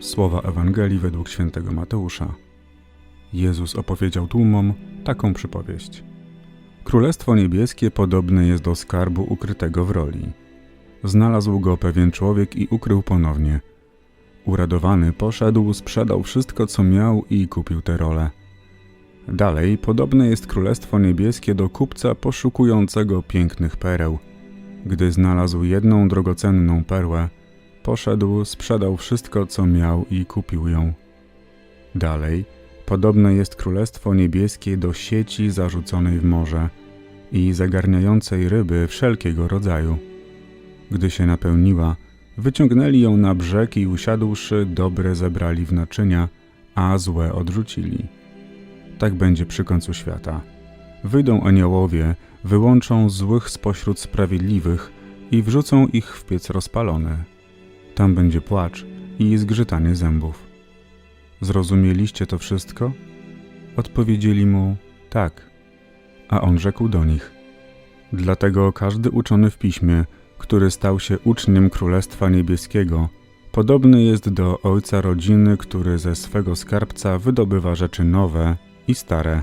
Słowa Ewangelii według świętego Mateusza. Jezus opowiedział tłumom taką przypowieść. Królestwo niebieskie podobne jest do skarbu ukrytego w roli. Znalazł go pewien człowiek i ukrył ponownie. Uradowany poszedł, sprzedał wszystko, co miał i kupił tę rolę. Dalej, podobne jest Królestwo Niebieskie do kupca poszukującego pięknych pereł. Gdy znalazł jedną drogocenną perłę, poszedł, sprzedał wszystko, co miał i kupił ją. Dalej, podobne jest Królestwo Niebieskie do sieci zarzuconej w morze i zagarniającej ryby wszelkiego rodzaju. Gdy się napełniła, wyciągnęli ją na brzeg i usiadłszy, dobre zebrali w naczynia, a złe odrzucili. Tak będzie przy końcu świata. Wyjdą aniołowie, wyłączą złych spośród sprawiedliwych i wrzucą ich w piec rozpalony. Tam będzie płacz i zgrzytanie zębów. Zrozumieliście to wszystko? Odpowiedzieli mu tak. A on rzekł do nich: Dlatego każdy uczony w piśmie, który stał się uczniem Królestwa Niebieskiego, podobny jest do ojca rodziny, który ze swego skarbca wydobywa rzeczy nowe i stare.